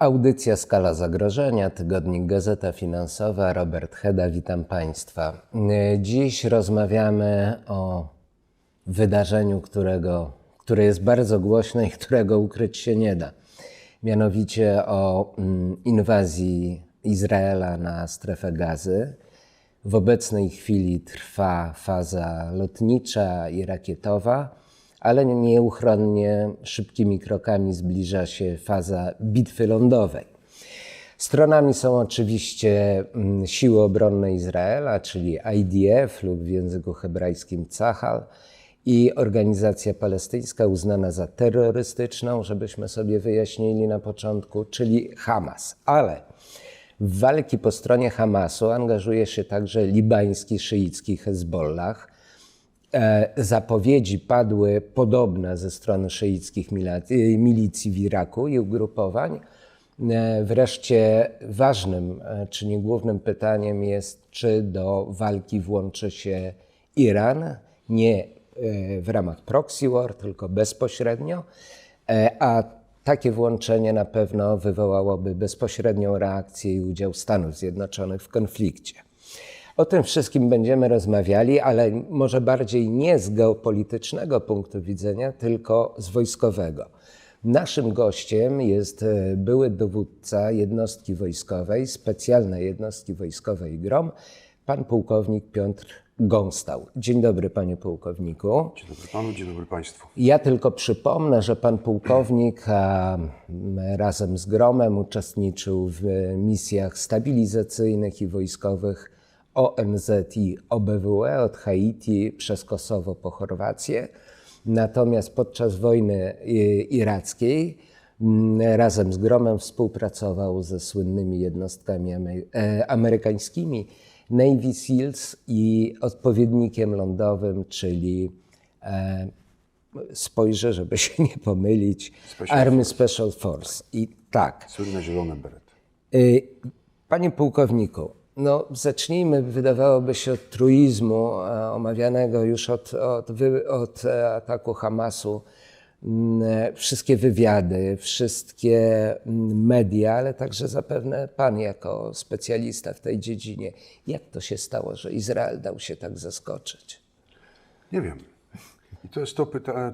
Audycja Skala Zagrożenia, tygodnik Gazeta Finansowa, Robert Heda, witam Państwa. Dziś rozmawiamy o wydarzeniu, którego, które jest bardzo głośne i którego ukryć się nie da. Mianowicie o mm, inwazji Izraela na strefę gazy. W obecnej chwili trwa faza lotnicza i rakietowa ale nieuchronnie szybkimi krokami zbliża się faza bitwy lądowej. Stronami są oczywiście mm, siły obronne Izraela, czyli IDF lub w języku hebrajskim Cahal i organizacja palestyńska uznana za terrorystyczną, żebyśmy sobie wyjaśnili na początku, czyli Hamas. Ale w walki po stronie Hamasu angażuje się także libański szyicki Hezbollah, zapowiedzi padły podobne ze strony szyickich y, milicji w Iraku i ugrupowań. E, wreszcie ważnym, e, czy nie głównym pytaniem jest, czy do walki włączy się Iran, nie w ramach proxy war, tylko bezpośrednio, a takie włączenie na pewno wywołałoby bezpośrednią reakcję i udział Stanów Zjednoczonych w konflikcie. O tym wszystkim będziemy rozmawiali, ale może bardziej nie z geopolitycznego punktu widzenia, tylko z wojskowego. Naszym gościem jest e, były dowódca jednostki wojskowej, specjalnej jednostki wojskowej GROM, pan pułkownik Piotr Gąstał. Dzień dobry, panie pułkowniku. Dzień dobry panu, dzień dobry państwu. Ja tylko przypomnę, że pan pułkownik a, razem z Gromem uczestniczył w misjach stabilizacyjnych i wojskowych ONZ i OBWE od Haiti przez Kosowo po Chorwację. Natomiast podczas wojny irackiej mm, razem z Gromem współpracował ze słynnymi jednostkami e, amerykańskimi Navy SEALs i odpowiednikiem lądowym, czyli e, spojrzę, żeby się nie pomylić, Special Army Force. Special Force. I tak. Słynne zielone berety. Y, Panie pułkowniku, no, zacznijmy, wydawałoby się, od truizmu e, omawianego już od, od, wy, od e, ataku Hamasu. Mm, e, Wszystkie wywiady, wszystkie mm, media, ale także zapewne Pan jako specjalista w tej dziedzinie. Jak to się stało, że Izrael dał się tak zaskoczyć? Nie wiem. I to jest to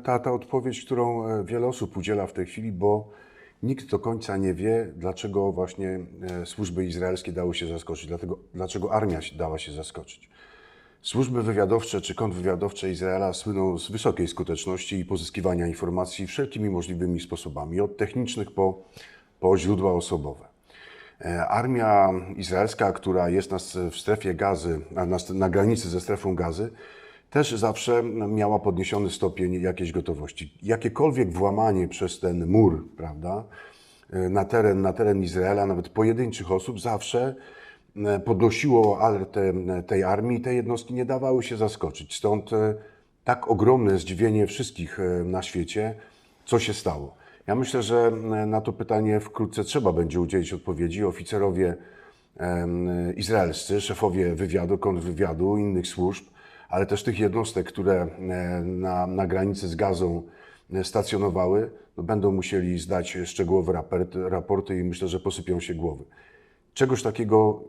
ta, ta odpowiedź, którą wiele osób udziela w tej chwili, bo nikt do końca nie wie, dlaczego właśnie e, służby izraelskie dały się zaskoczyć, dlatego, dlaczego armia dała się zaskoczyć. Służby wywiadowcze czy kontrwywiadowcze Izraela słyną z wysokiej skuteczności i pozyskiwania informacji wszelkimi możliwymi sposobami, od technicznych po, po źródła osobowe. E, Armia izraelska, która jest na, w strefie gazy, na, na granicy ze strefą gazy, też zawsze miała podniesiony stopień jakiejś gotowości. Jakiekolwiek włamanie przez ten mur, prawda, e, na teren, na teren Izraela, nawet pojedynczych osób, zawsze e, podnosiło alertę tej armii i te jednostki nie dawały się zaskoczyć. Stąd e, tak ogromne zdziwienie wszystkich na świecie, co się stało. Ja myślę, że na to pytanie wkrótce trzeba będzie udzielić odpowiedzi. Oficerowie izraelscy, szefowie wywiadu, kontrwywiadu, innych służb, ale też tych jednostek, które e, na, na granicy z gazą e, stacjonowały, no będą musieli zdać szczegółowe raporty, i myślę, że posypią się głowy. Czegoś takiego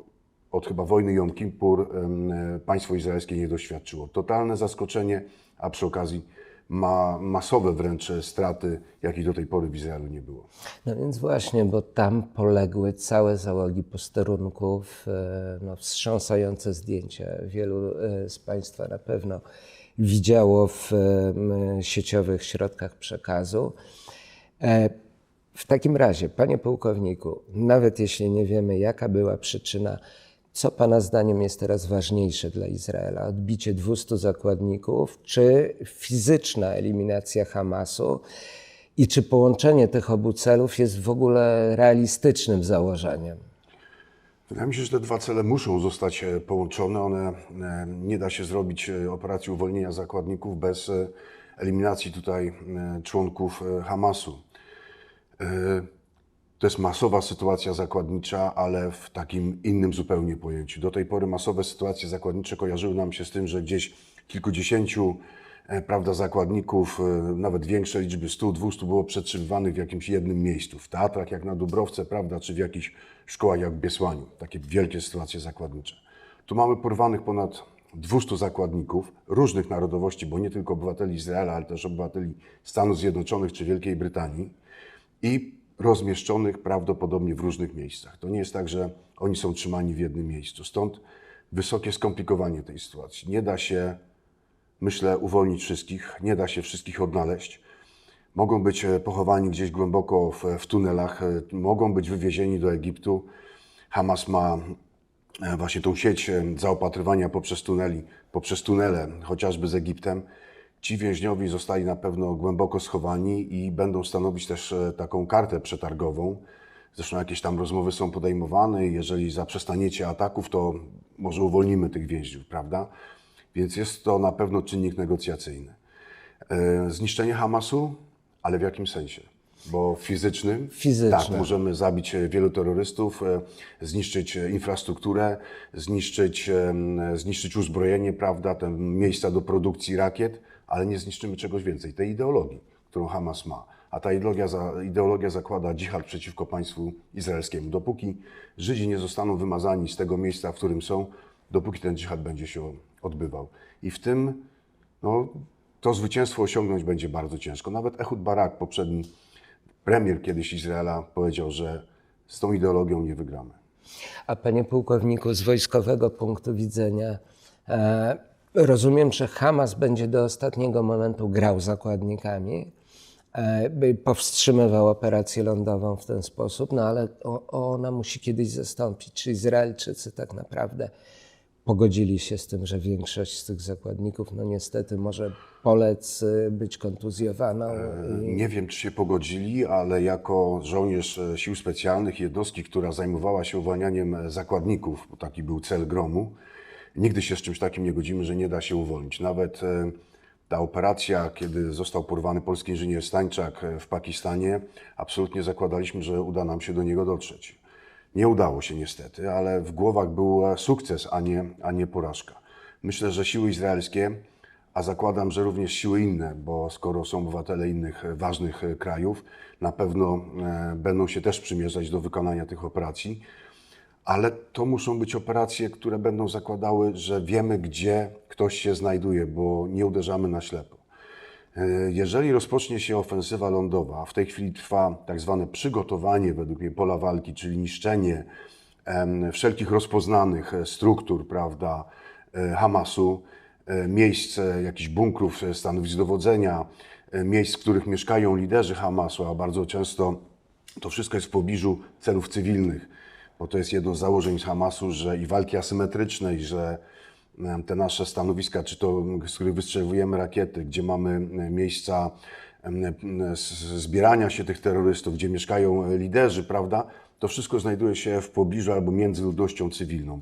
od chyba wojny Jom Kippur e, państwo izraelskie nie doświadczyło. Totalne zaskoczenie, a przy okazji ma masowe wręcz straty, jakich do tej pory w Izraelu nie było. No więc właśnie, bo tam poległy całe załogi posterunków, e, no, wstrząsające zdjęcia. Wielu e, z Państwa na pewno widziało w em, sieciowych środkach przekazu. E, W takim razie, panie pułkowniku, nawet jeśli nie wiemy, jaka była przyczyna, co pana zdaniem jest teraz ważniejsze dla Izraela? Odbicie 200 zakładników, czy fizyczna eliminacja Hamasu? I czy połączenie tych obu celów jest w ogóle realistycznym założeniem? Wydaje mi się, że te dwa cele muszą zostać e, połączone. One e, nie da się zrobić e, operacji uwolnienia zakładników bez eliminacji tutaj członków Hamasu. To jest masowa sytuacja zakładnicza, ale w takim innym zupełnie pojęciu. Do tej pory masowe sytuacje zakładnicze kojarzyły nam się z tym, że gdzieś kilkudziesięciu e, prawda, zakładników, e, nawet większe liczby 100-200 było przetrzymywanych w jakimś jednym miejscu. W teatrach jak na Dubrowce, prawda, czy w jakichś szkołach jak w Biesłaniu. Takie wielkie sytuacje zakładnicze. Tu mamy porwanych ponad 200 zakładników różnych narodowości, bo nie tylko obywateli Izraela, ale też obywateli Stanów Zjednoczonych czy Wielkiej Brytanii i rozmieszczonych prawdopodobnie w różnych miejscach. To nie jest tak, że oni są trzymani w jednym miejscu. Stąd wysokie skomplikowanie tej sytuacji. Nie da się, myślę, uwolnić wszystkich, nie da się wszystkich odnaleźć. Mogą być e, pochowani gdzieś głęboko w, w tunelach, e, mogą być wywiezieni do Egiptu. Hamas ma e, właśnie tą sieć zaopatrywania poprzez tuneli, poprzez tunele, chociażby z Egiptem. Ci więźniowie zostali na pewno głęboko schowani i będą stanowić też e, taką kartę przetargową. Zresztą jakieś tam rozmowy są podejmowane i jeżeli zaprzestaniecie ataków, to może uwolnimy tych więźniów, prawda? Więc jest to na pewno czynnik negocjacyjny. E, Zniszczenie Hamasu, ale w jakim sensie? Bo fizycznym? Fizycznym. Tak, możemy zabić e, wielu terrorystów, zniszczyć infrastrukturę, zniszczyć, zniszczyć uzbrojenie, prawda, te miejsca do produkcji rakiet, ale nie zniszczymy czegoś więcej, tej ideologii, którą Hamas ma. A ta ideologia, ideologia zakłada dżihad przeciwko państwu izraelskiemu. Dopóki Żydzi nie zostaną wymazani z tego miejsca, w którym są, dopóki ten dżihad będzie się odbywał. I w tym no, to zwycięstwo osiągnąć będzie bardzo ciężko. Nawet Ehud Barak, poprzedni premier kiedyś Izraela, powiedział, że z tą ideologią nie wygramy. A panie pułkowniku, z wojskowego punktu widzenia, e, rozumiem, że Hamas będzie do ostatniego momentu grał zakładnikami, e, by powstrzymywał operację lądową w ten sposób, no ale ona musi kiedyś zastąpić. Czy Izraelczycy tak naprawdę pogodzili się z tym, że większość z tych zakładników, no niestety może polec y, być kontuzjowaną. i- Nie wiem, czy się pogodzili, ale jako żołnierz e, sił specjalnych, jednostki, która zajmowała się uwalnianiem e, zakładników, bo taki był cel gromu, nigdy się z czymś takim nie godzimy, że nie da się uwolnić. Nawet e, ta operacja, kiedy został porwany polski inżynier Stańczak e, w Pakistanie, absolutnie zakładaliśmy, że uda nam się do niego dotrzeć. Nie udało się niestety, ale w głowach był e, sukces, a nie, a nie porażka. Myślę, że siły izraelskie, a zakładam, że również siły inne, bo skoro są obywatele innych ważnych krajów, na pewno będą się też przymierzać do wykonania tych operacji, ale to muszą być operacje, które będą zakładały, że wiemy, gdzie ktoś się znajduje, bo nie uderzamy na ślepo. E, Jeżeli rozpocznie się ofensywa lądowa, w tej chwili trwa tak zwane przygotowanie według mnie pola walki, czyli niszczenie wszelkich rozpoznanych e, struktur, prawda, e, Hamasu, miejsc, jakichś bunkrów, stanowisk dowodzenia, miejsc, w których mieszkają liderzy Hamasu, a bardzo często to wszystko jest w pobliżu celów cywilnych, bo to jest jedno z założeń Hamasu, że i walki asymetrycznej, że te nasze stanowiska, czy to z których wystrzeliwujemy rakiety, gdzie mamy miejsca zbierania się tych terrorystów, gdzie mieszkają e, liderzy, prawda? To wszystko znajduje się w pobliżu albo między ludnością cywilną.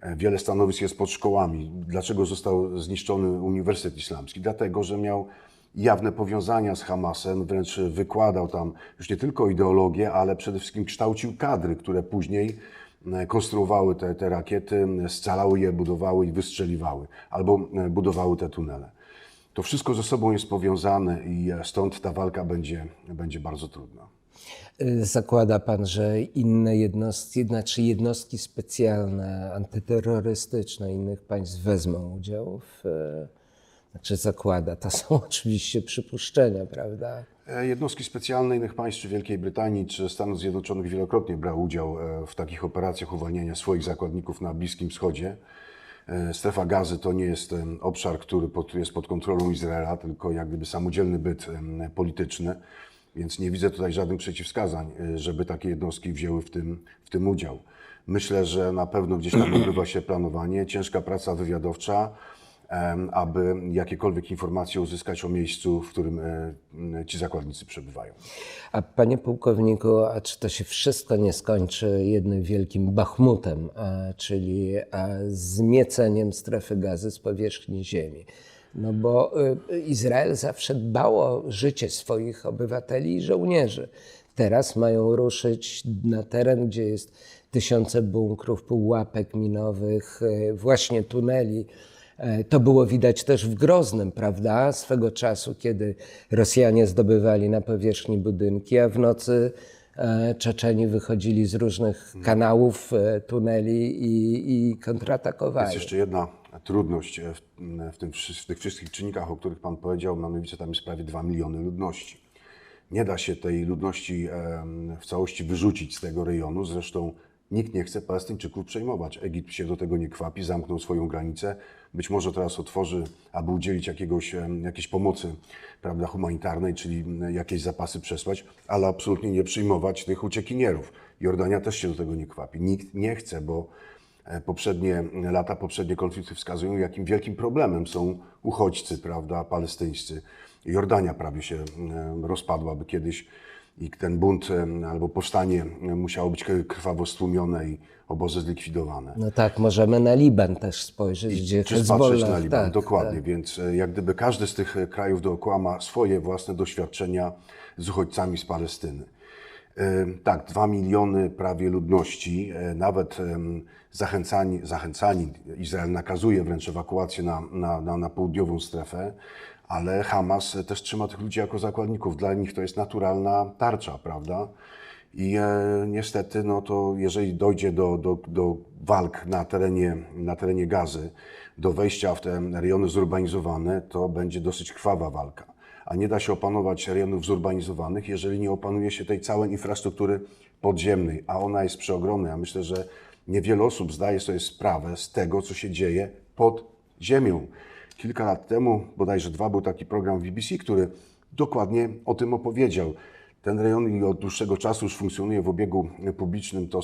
E, Wiele stanowisk jest pod szkołami. Dlaczego został zniszczony Uniwersytet Islamski? Dlatego, że miał jawne powiązania z Hamasem, wręcz wykładał tam już nie tylko ideologię, ale przede wszystkim kształcił kadry, które później e, konstruowały te, te rakiety, scalały je, budowały i wystrzeliwały, albo e, budowały te tunele. To wszystko ze sobą jest powiązane i e, stąd ta walka będzie, będzie bardzo trudna. Zakłada pan, że inne jednostki, znaczy jednostki specjalne, antyterrorystyczne innych państw wezmą udział w. Znaczy zakłada, to są oczywiście przypuszczenia, prawda? E, Jednostki specjalne innych państw, czy Wielkiej Brytanii, czy Stanów Zjednoczonych wielokrotnie brały udział e, w takich operacjach uwalniania swoich zakładników na Bliskim Wschodzie. E, Strefa gazy to nie jest obszar, który jest pod kontrolą Izraela, tylko jak gdyby samodzielny byt polityczny, więc nie widzę tutaj żadnych przeciwwskazań, żeby takie jednostki wzięły w tym, w tym udział. Myślę, że na pewno gdzieś tam odbywa się planowanie, ciężka praca wywiadowcza, aby jakiekolwiek informacje uzyskać o miejscu, w którym e, ci zakładnicy przebywają. A panie pułkowniku, a czy to się wszystko nie skończy jednym wielkim Bachmutem, a, czyli a, zmieceniem strefy gazy z powierzchni ziemi? No bo y, Izrael zawsze dbał o życie swoich obywateli i żołnierzy. Teraz mają ruszyć na teren, gdzie jest tysiące bunkrów, pułapek minowych, właśnie tuneli, E, To było widać też w Groznym, prawda? Swego czasu, kiedy Rosjanie zdobywali na powierzchni budynki, a w nocy e, Czeczeni wychodzili z różnych kanałów, e, tuneli i, i kontratakowali. Jest jeszcze jedna trudność e, w, tym, w tych wszystkich czynnikach, o których Pan powiedział, mianowicie tam jest prawie 2 miliony ludności. Nie da się tej ludności w całości wyrzucić z tego rejonu, zresztą nikt nie chce Palestyńczyków przejmować. Egipt się do tego nie kwapi, zamknął swoją granicę. Być może teraz otworzy, aby udzielić jakiegoś, jakiejś pomocy prawda, humanitarnej, czyli jakieś zapasy przesłać, ale absolutnie nie przyjmować tych uciekinierów. Jordania też się do tego nie kwapi. Nikt nie chce, bo E, poprzednie lata, poprzednie konflikty wskazują, jakim wielkim problemem są uchodźcy, prawda, palestyńscy. Jordania prawie się e, rozpadłaby kiedyś i ten bunt albo powstanie musiało być krwawo stłumione i obozy zlikwidowane. No tak, możemy na Liban też spojrzeć, gdzie Czy patrzeć na Liban, tak, dokładnie, więc e, jak gdyby każdy z tych e, krajów dookoła ma swoje własne doświadczenia z uchodźcami z Palestyny. E, Tak, dwa miliony prawie ludności, nawet zachęcani, zachęcani, Izrael nakazuje wręcz ewakuację na, na, na, na południową strefę, ale Hamas też trzyma tych ludzi jako zakładników. Dla nich to jest naturalna tarcza, prawda? I e, niestety, no to jeżeli dojdzie do, do, do walk na terenie, na terenie gazy, do wejścia w te rejony zurbanizowane, to będzie dosyć krwawa walka. A nie da się opanować rejonów zurbanizowanych, jeżeli nie opanuje się tej całej infrastruktury podziemnej, a ona jest przeogromna. Ja myślę, że niewiele osób zdaje sobie sprawę z tego, co się dzieje pod ziemią. Kilka lat temu, bodajże dwa, był taki program BBC, który dokładnie o tym opowiedział. Ten rejon od dłuższego czasu już funkcjonuje w obiegu publicznym to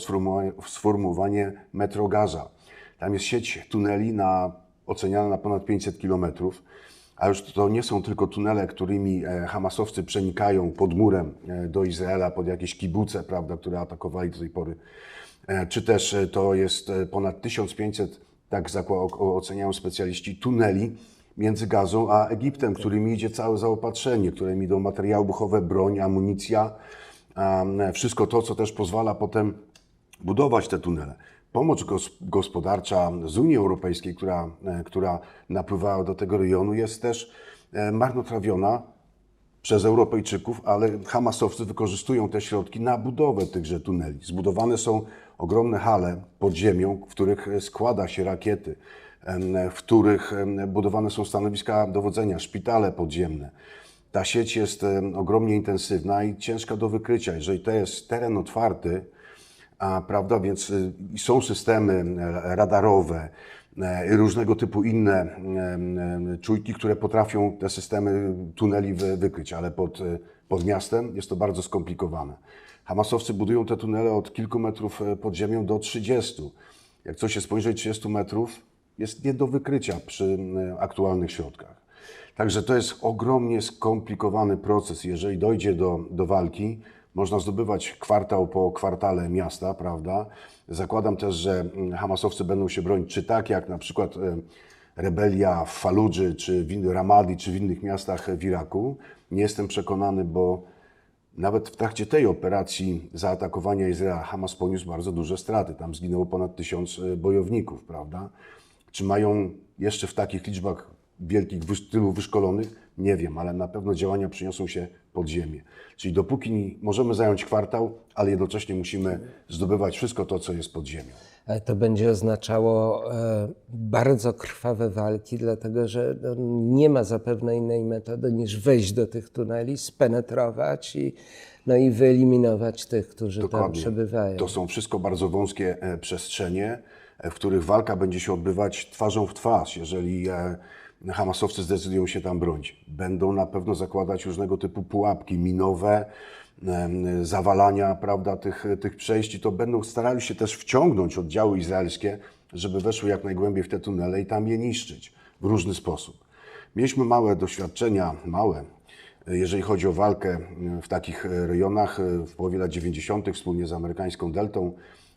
sformułowanie, metro Gaza. Tam jest sieć tuneli na, oceniana na ponad 500 kilometrów, a już to nie są tylko tunele, którymi e, Hamasowcy przenikają pod murem e, do Izraela, pod jakieś kibuce, prawda, które atakowali do tej pory, E, czy też to jest ponad 1500, tak oceniają specjaliści, tuneli między Gazą a Egiptem, którymi idzie całe zaopatrzenie, którymi idą materiały buchowe, broń, amunicja, m, wszystko to, co też pozwala potem budować te tunele. Pomoc gos- gospodarcza z Unii Europejskiej, która, e, która napływała do tego rejonu, jest też e, marnotrawiona przez Europejczyków, ale Hamasowcy wykorzystują te środki na budowę tychże tuneli. Zbudowane są ogromne hale pod ziemią, w których składa się rakiety, w których budowane są stanowiska dowodzenia, szpitale podziemne. Ta sieć jest ogromnie intensywna i ciężka do wykrycia. Jeżeli to jest teren otwarty, a, prawda, więc y, są systemy radarowe różnego typu inne em, em, czujki, które potrafią te systemy tuneli wy, wykryć, ale pod, e, pod miastem jest to bardzo skomplikowane. Hamasowcy budują te tunele od kilku metrów e, pod ziemią do 30. Jak coś jest poniżej 30 metrów, jest nie do wykrycia przy e, aktualnych środkach. Także to jest ogromnie skomplikowany proces. Jeżeli dojdzie do, do walki, można zdobywać kwartał po kwartale miasta, prawda? Zakładam też, że mm, Hamasowcy będą się bronić, czy tak jak na przykład rebelia w Faludży, czy w Ramadi, czy w innych miastach w Iraku. Nie jestem przekonany, bo nawet w trakcie tej operacji zaatakowania Izraela Hamas poniósł bardzo duże straty. Tam zginęło ponad tysiąc e, bojowników, prawda? Czy mają jeszcze w takich liczbach wielkich, tylu wyszkolonych? Nie wiem, ale na pewno działania przyniosą się pod ziemię. Czyli dopóki możemy zająć kwartał, ale jednocześnie musimy zdobywać wszystko to, co jest pod ziemią. Ale to będzie oznaczało e, bardzo krwawe walki, dlatego że no, nie ma zapewne innej metody niż wejść do tych tuneli, spenetrować i, no i wyeliminować tych, którzy tam przebywają. To są wszystko bardzo wąskie e, przestrzenie, e, w których walka będzie się odbywać twarzą w twarz. Jeżeli e, Hamasowcy zdecydują się tam bronić, będą na pewno zakładać różnego typu pułapki minowe, zawalania prawda, tych, tych przejść i to będą starali się też wciągnąć oddziały izraelskie, żeby weszły jak najgłębiej w te tunele i tam je niszczyć w różny sposób. Mieliśmy małe doświadczenia, małe, jeżeli chodzi o walkę w takich rejonach. W połowie lat 90. wspólnie z amerykańską Deltą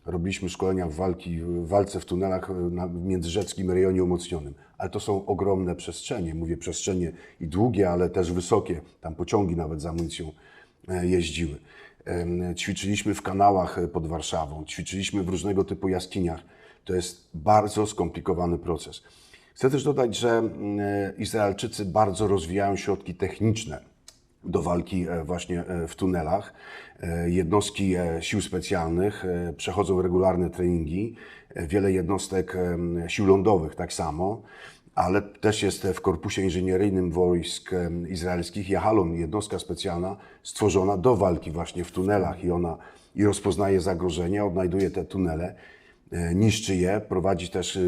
robiliśmy szkolenia w, walki, w walce w tunelach na w międzyrzeckim rejonie umocnionym. Ale to są ogromne przestrzenie. Mówię przestrzenie i długie, ale też wysokie. Tam pociągi nawet z amunicją e, jeździły. Ćwiczyliśmy w kanałach e, pod Warszawą, ćwiczyliśmy w różnego typu jaskiniach. To jest bardzo skomplikowany proces. Chcę też dodać, że mm, Izraelczycy bardzo rozwijają środki techniczne do walki e, właśnie e, w tunelach. E, Jednostki sił specjalnych przechodzą regularne treningi, wiele jednostek sił lądowych tak samo, ale też jest w Korpusie Inżynieryjnym Wojsk Izraelskich Jahalon, jednostka specjalna stworzona do walki właśnie w tunelach i ona i rozpoznaje zagrożenia, odnajduje te tunele niszczy je, prowadzi też,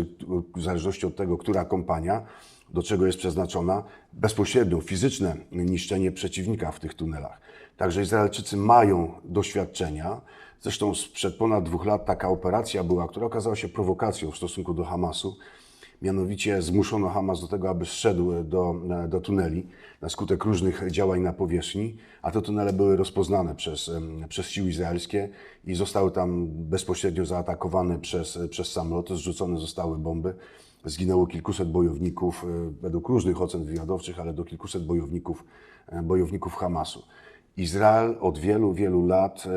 w zależności od tego, która kompania, do czego jest przeznaczona, bezpośrednio fizyczne niszczenie przeciwnika w tych tunelach. Także Izraelczycy mają doświadczenia. Zresztą sprzed ponad dwóch lat taka operacja była, która okazała się prowokacją w stosunku do Hamasu. Mianowicie zmuszono Hamas do tego, aby zszedł do, do tuneli na skutek różnych działań na powierzchni, a te tunele były rozpoznane przez, przez siły izraelskie i zostały tam bezpośrednio zaatakowane przez, przez samoloty, zrzucone zostały bomby. Zginęło kilkuset bojowników, e, według różnych ocen wywiadowczych, ale do kilkuset bojowników, e, bojowników Hamasu. Izrael od wielu, wielu lat e,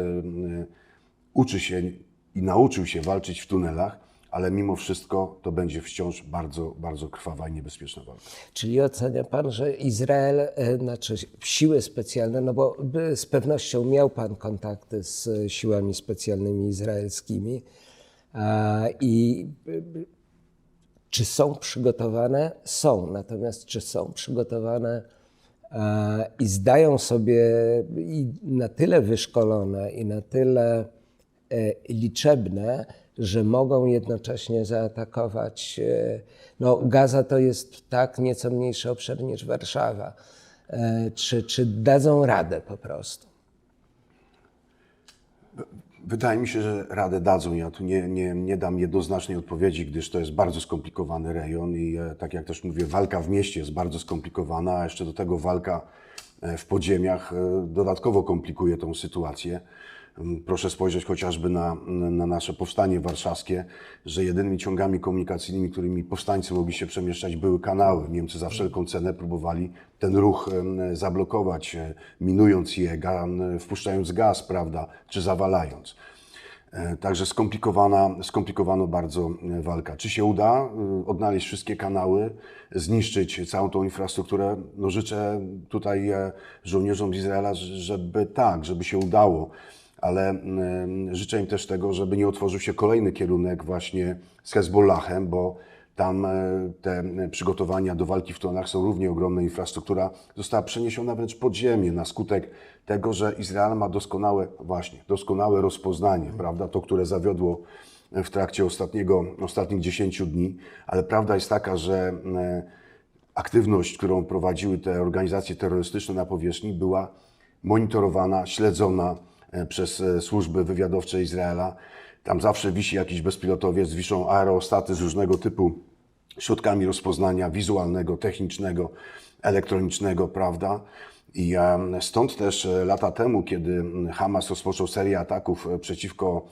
uczy się i nauczył się walczyć w tunelach, ale mimo wszystko to będzie wciąż bardzo, bardzo krwawa i niebezpieczna walka. Czyli ocenia Pan, że Izrael, znaczy siły specjalne, no bo z pewnością miał Pan kontakty z siłami specjalnymi izraelskimi i czy są przygotowane? Są, natomiast czy są przygotowane e, i zdają sobie i na tyle wyszkolone i na tyle e, liczebne, że mogą jednocześnie zaatakować. e, No, Gaza to jest tak nieco mniejszy obszar niż Warszawa. Czy, czy dadzą radę po prostu? Wydaje mi się, że radę dadzą. Ja tu nie, nie, nie dam jednoznacznej odpowiedzi, gdyż to jest bardzo skomplikowany rejon i e, tak jak też mówię, walka w mieście jest bardzo skomplikowana, a jeszcze do tego walka e, w podziemiach e, dodatkowo komplikuje tą sytuację. Mm, Proszę spojrzeć chociażby na, na nasze powstanie warszawskie, że jedynymi ciągami komunikacyjnymi, którymi powstańcy mogli się przemieszczać, były kanały. Niemcy za wszelką cenę próbowali ten ruch zablokować, e, minując je, wpuszczając gaz, prawda, czy zawalając. E, Także skomplikowana, skomplikowana bardzo e, walka. Czy się uda odnaleźć wszystkie kanały, zniszczyć całą tą infrastrukturę? No życzę tutaj żołnierzom z Izraela, żeby tak, żeby się udało, ale mm, życzę im też tego, żeby nie otworzył się kolejny kierunek właśnie z Hezbollahem, bo tam e, te przygotowania do walki w tonach są równie ogromne. Infrastruktura została przeniesiona wręcz pod ziemię na skutek tego, że Izrael ma doskonałe, właśnie, doskonałe rozpoznanie, prawda, to, które zawiodło w trakcie ostatniego, ostatnich 10 dni, ale prawda jest taka, że aktywność, którą prowadziły te organizacje terrorystyczne na powierzchni, była monitorowana, śledzona przez e, służby wywiadowcze Izraela. Tam zawsze wisi jakiś bezpilotowiec, wiszą aerostaty z różnego typu środkami rozpoznania wizualnego, technicznego, elektronicznego, prawda? I em, stąd też e, lata temu, kiedy Hamas rozpoczął serię ataków e, przeciwko,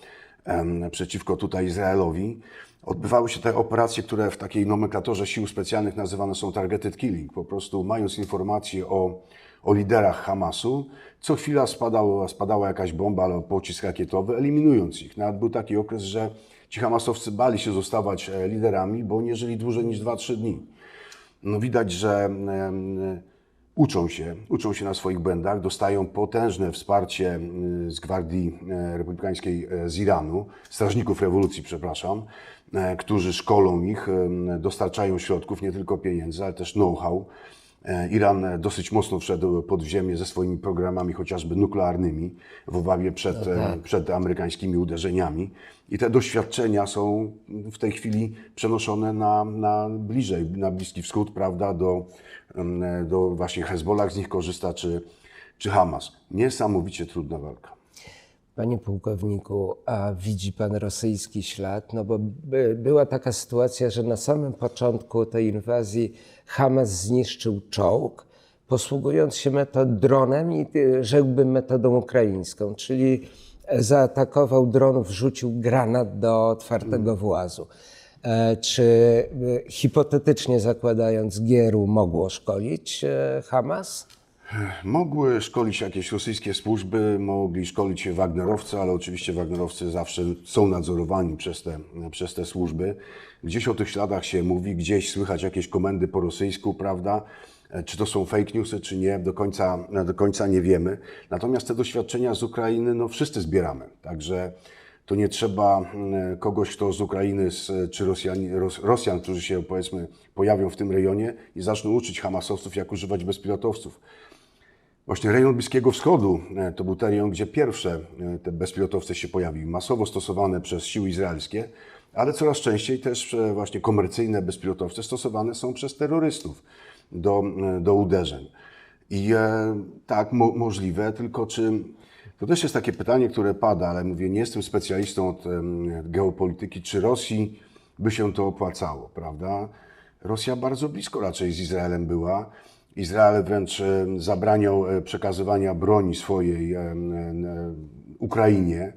przeciwko tutaj Izraelowi, odbywały się te operacje, które w takiej nomenklaturze sił specjalnych nazywane są targeted killing. Po prostu mając informacje o, o liderach Hamasu, co chwila spadała, spadała jakaś bomba albo pocisk rakietowy, eliminując ich. Nawet był taki okres, że ci Hamasowcy bali się zostawać e, liderami, bo nie żyli dłużej niż 2-3 dni. No widać, że em, uczą się, uczą się na swoich błędach, dostają potężne wsparcie z Gwardii e, Republikańskiej e, z Iranu, strażników rewolucji, przepraszam, e, którzy szkolą ich, dostarczają środków, nie tylko pieniędzy, ale też know-how. E, Iran dosyć mocno wszedł pod ziemię ze swoimi programami, chociażby nuklearnymi, w obawie przed, e, przed amerykańskimi uderzeniami. I te doświadczenia są w tej chwili przenoszone na, na bliżej, na Bliski Wschód, prawda, do, em, do właśnie Hezbollah z nich korzysta, czy, czy Hamas. Niesamowicie trudna walka. Panie pułkowniku, a widzi pan rosyjski ślad? No bo by, była taka sytuacja, że na samym początku tej inwazji Hamas zniszczył czołg, posługując się metod dronem i rzekłbym metodą ukraińską, czyli zaatakował dron, wrzucił granat do otwartego włazu. E, Czy y, hipotetycznie zakładając Gieru mogło szkolić e, Hamas? Mogły szkolić jakieś rosyjskie służby, mogli szkolić się Wagnerowcy, ale oczywiście Wagnerowcy zawsze są nadzorowani przez te, przez te służby. Gdzieś o tych śladach się mówi, gdzieś słychać jakieś komendy po rosyjsku, prawda? E, Czy to są fake newsy, czy nie, do końca, do końca nie wiemy. Natomiast te doświadczenia z Ukrainy, no wszyscy zbieramy. Także to nie trzeba mm, kogoś, kto z Ukrainy, czy Rosjan, Ros, Rosjan, którzy się powiedzmy pojawią w tym rejonie i zaczną uczyć hamasowców, jak używać bezpilotowców. Właśnie rejon Bliskiego Wschodu e, to był ten rejon, gdzie pierwsze e, te bezpilotowce się pojawiły, masowo stosowane przez siły izraelskie, ale coraz częściej też e, właśnie komercyjne bezpilotowce stosowane są przez terrorystów do, do uderzeń. I tak, mo, możliwe, tylko czy. To też jest takie pytanie, które pada, ale mówię, nie jestem specjalistą od geopolityki, czy Rosji by się to opłacało, prawda? Rosja bardzo blisko raczej z Izraelem była. Izrael wręcz e, zabraniał e, przekazywania broni swojej e, Ukrainie.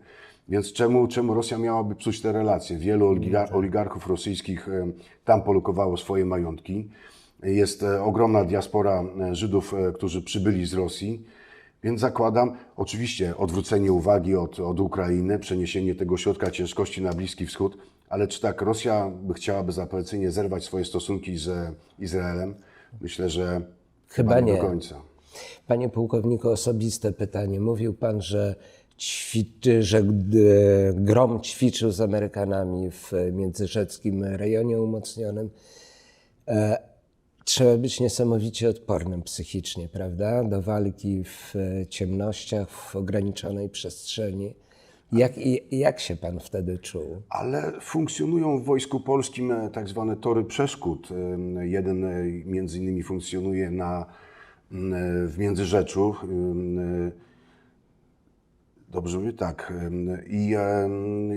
Więc czemu, czemu Rosja miałaby psuć te relacje? Wielu oligar- oligarchów rosyjskich tam polokowało swoje majątki. Jest ogromna diaspora Żydów, którzy przybyli z Rosji. Więc zakładam, oczywiście odwrócenie uwagi od, od Ukrainy, przeniesienie tego środka ciężkości na Bliski Wschód, ale czy tak Rosja by chciałaby zapolecenie zerwać swoje stosunki z Izraelem? Myślę, że Chyba nie nie. do końca. Panie pułkowniku, osobiste pytanie. Mówił pan, że, ćwiczy, że gdy Grom ćwiczył z Amerykanami w międzyrzeckim rejonie umocnionym. E, trzeba być niesamowicie odpornym psychicznie, prawda? Do walki w e, ciemnościach, w ograniczonej przestrzeni. Jak, jak się pan wtedy czuł? Ale funkcjonują w Wojsku Polskim e, tak zwane tory przeszkód. Jeden e, między innymi funkcjonuje na, e, w Międzyrzeczu. Dobrze mówię? Tak. I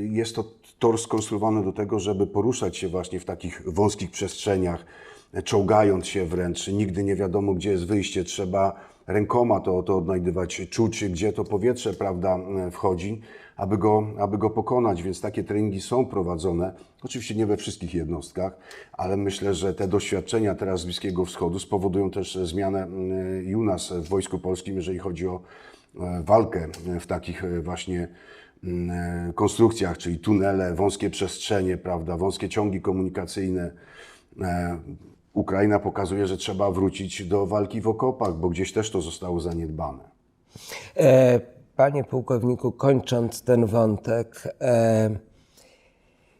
jest to tor skonstruowany do tego, żeby poruszać się właśnie w takich wąskich przestrzeniach, czołgając się wręcz. Nigdy nie wiadomo, gdzie jest wyjście. Trzeba rękoma to, to odnajdywać, czuć, gdzie to powietrze prawda, wchodzi, aby go, aby go pokonać. Więc takie treningi są prowadzone. Oczywiście nie we wszystkich jednostkach, ale myślę, że te doświadczenia teraz z Bliskiego Wschodu spowodują też zmianę mm, i u nas w Wojsku Polskim, jeżeli chodzi o e, walkę w takich e, właśnie e, konstrukcjach, czyli tunele, wąskie przestrzenie, prawda, wąskie ciągi komunikacyjne. E, Ukraina pokazuje, że trzeba wrócić do walki w okopach, bo gdzieś też to zostało zaniedbane. E, Panie pułkowniku, kończąc ten wątek, e,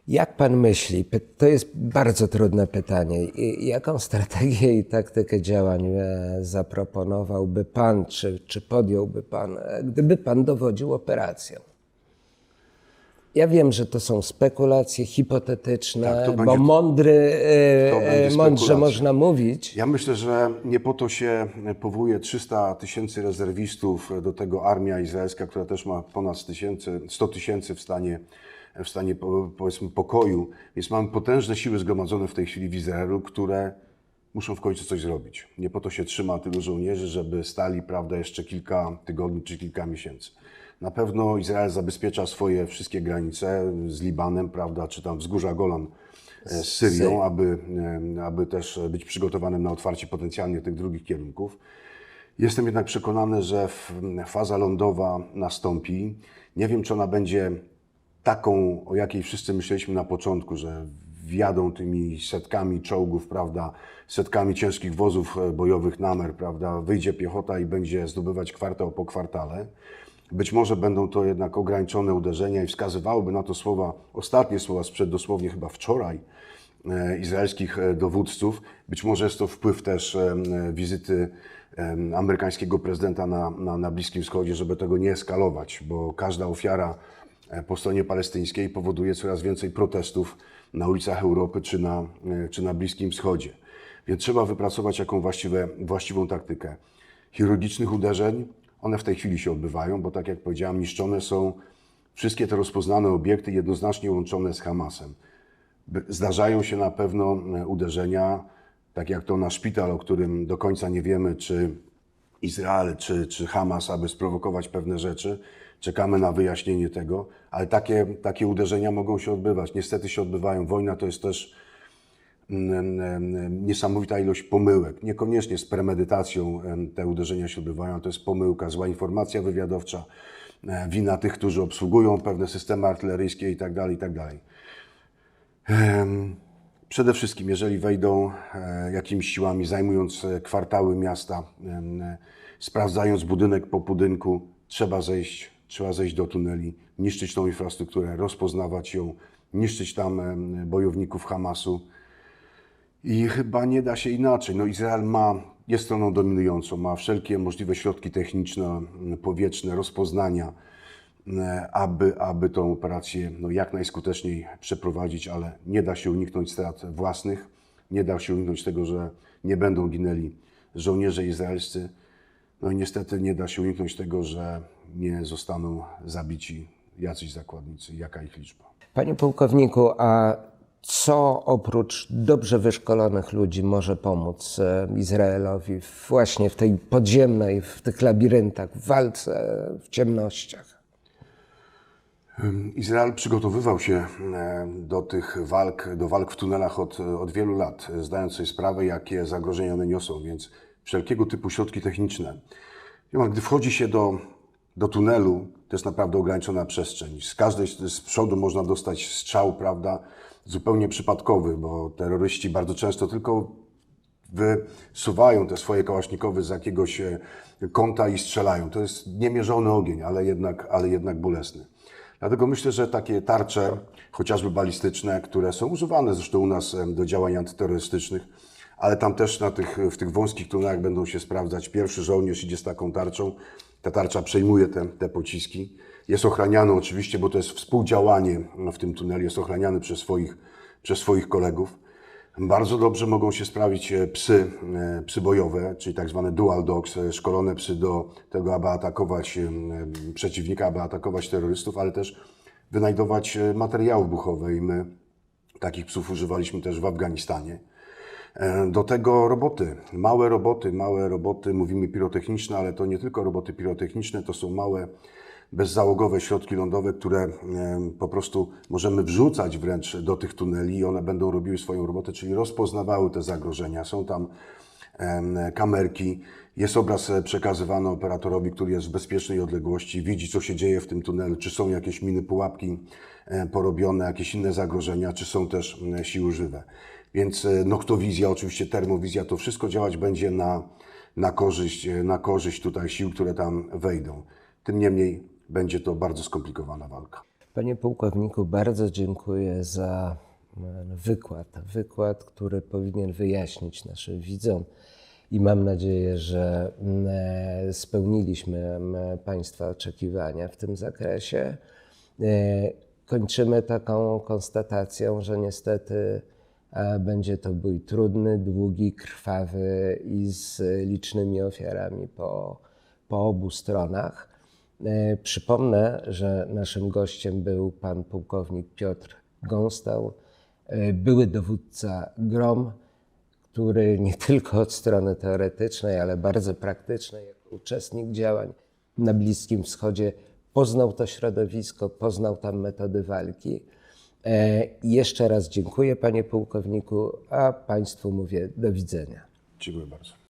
jak pan myśli, to jest bardzo trudne pytanie, jaką strategię i taktykę działań e, zaproponowałby pan, czy, czy podjąłby pan, e, gdyby pan dowodził operacją? Ja wiem, że to są spekulacje hipotetyczne, Tak, to bo będzie- mądry, e, będzie e, mądrze można mówić. Ja myślę, że nie po to się powołuje 300 tysięcy rezerwistów do tego armia izraelska, która też ma ponad 100 tysięcy, 100 tysięcy w stanie, w stanie po- powiedzmy pokoju. Więc mamy potężne siły zgromadzone w tej chwili w Izraelu, które muszą w końcu coś zrobić. Nie po to się trzyma tylu żołnierzy, żeby stali prawda, jeszcze kilka tygodni czy kilka miesięcy. Na pewno Izrael zabezpiecza swoje wszystkie granice z Libanem, prawda, czy tam wzgórza Golan e, z Syrią, aby, e, aby też być przygotowanym na otwarcie potencjalnie tych drugich kierunków. Jestem jednak przekonany, że faza lądowa nastąpi. Nie wiem, czy ona będzie taką, o jakiej wszyscy myśleliśmy na początku, że wjadą tymi setkami czołgów, prawda, setkami ciężkich wozów e, bojowych namer, prawda, wyjdzie piechota i będzie zdobywać kwartał po kwartale. Być może będą to jednak ograniczone uderzenia i wskazywałyby na to słowa, ostatnie słowa sprzed dosłownie chyba wczoraj, e, izraelskich e, dowódców. Być może jest to wpływ też e, wizyty amerykańskiego prezydenta na, na, na Bliskim Wschodzie, żeby tego nie eskalować, bo każda ofiara po stronie palestyńskiej powoduje coraz więcej protestów na ulicach Europy czy na, czy na Bliskim Wschodzie. Więc trzeba wypracować jaką właściwe, właściwą taktykę. Chirurgicznych uderzeń, one w tej chwili się odbywają, bo tak jak powiedziałem, niszczone są wszystkie te rozpoznane obiekty jednoznacznie łączone z Hamasem. Zdarzają się na pewno e, uderzenia, tak jak to na szpital, o którym do końca nie wiemy, czy Izrael, czy, czy Hamas, aby sprowokować pewne rzeczy. Czekamy na wyjaśnienie tego, ale takie, takie uderzenia mogą się odbywać. Niestety się odbywają. Wojna to jest też niesamowita ilość pomyłek. Niekoniecznie z premedytacją em, te uderzenia się odbywają, to jest pomyłka, zła informacja wywiadowcza, e, wina tych, którzy obsługują pewne systemy artyleryjskie itd. itd. Em, Przede wszystkim, jeżeli wejdą e, jakimiś siłami, zajmując e, kwartały miasta, sprawdzając budynek po budynku, trzeba zejść, trzeba zejść do tuneli, niszczyć tą infrastrukturę, rozpoznawać ją, niszczyć tam bojowników Hamasu. I chyba nie da się inaczej. No Izrael ma, jest stroną dominującą, ma wszelkie możliwe środki techniczne, m, powietrzne, rozpoznania, m, aby, aby tą operację no, jak najskuteczniej przeprowadzić, ale nie da się uniknąć strat własnych, nie da się uniknąć tego, że nie będą ginęli żołnierze izraelscy. No i niestety nie da się uniknąć tego, że nie zostaną zabici jacyś zakładnicy, jaka ich liczba. Panie pułkowniku, a co oprócz dobrze wyszkolonych ludzi może pomóc e, Izraelowi właśnie w tej podziemnej, w tych labiryntach, w walce w ciemnościach? Izrael przygotowywał się e, do tych walk, do walk w tunelach od, od wielu lat, zdając sobie sprawę, jakie zagrożenia one niosą, więc wszelkiego typu środki techniczne. Gdy wchodzi się do, do tunelu, to jest naprawdę ograniczona przestrzeń. Z każdej z przodu można dostać strzał, prawda, zupełnie przypadkowy, bo terroryści bardzo często tylko wysuwają te swoje kałasznikowy z jakiegoś e, kąta i strzelają. To jest niemierzony ogień, ale jednak, ale jednak bolesny. Dlatego myślę, że takie tarcze, chociażby balistyczne, które są używane zresztą u nas do działań antyterrorystycznych, ale tam też na tych, w tych wąskich tunelach będą się sprawdzać. Pierwszy żołnierz idzie z taką tarczą, ta tarcza przejmuje te, te pociski. Jest ochraniany oczywiście, bo to jest współdziałanie w tym tunelu, jest ochraniany przez swoich, przez swoich kolegów. Bardzo dobrze mogą się sprawić e, psy, e, psy bojowe, czyli tak zwane dual dogs, e, szkolone psy do tego, aby atakować przeciwnika, aby atakować terrorystów, ale też wynajdować materiały wybuchowe i my takich psów używaliśmy też w Afganistanie. Do tego roboty, małe roboty, małe roboty, mówimy pirotechniczne, ale to nie tylko roboty pirotechniczne, to są małe bezzałogowe środki lądowe, które po prostu możemy wrzucać wręcz do tych tuneli i one będą robiły swoją robotę, czyli rozpoznawały te zagrożenia. Są tam kamerki, jest obraz e, przekazywany operatorowi, który jest w bezpiecznej odległości, widzi co się dzieje w tym tunelu, czy są jakieś miny pułapki e, porobione, jakieś inne zagrożenia, czy są też siły żywe. Więc e, noktowizja, oczywiście termowizja, to wszystko działać będzie na, na, korzyść, na korzyść tutaj sił, które tam wejdą. Tym niemniej będzie to bardzo skomplikowana walka. Panie pułkowniku, bardzo dziękuję za e, wykład. Wykład, który powinien wyjaśnić naszym widzom i mam nadzieję, że mm, e, spełniliśmy mm, Państwa oczekiwania w tym zakresie. E, Kończymy taką konstatacją, że niestety będzie to bój trudny, długi, krwawy i z licznymi ofiarami po, po obu stronach. E, Przypomnę, że naszym gościem był pan pułkownik Piotr Gąstał, e, były dowódca GROM, który nie tylko od strony teoretycznej, ale bardzo praktycznej, jako uczestnik działań na Bliskim Wschodzie, poznał to środowisko, poznał tam metody walki. E, Jeszcze raz dziękuję, panie pułkowniku, a państwu mówię do widzenia. Dziękuję bardzo.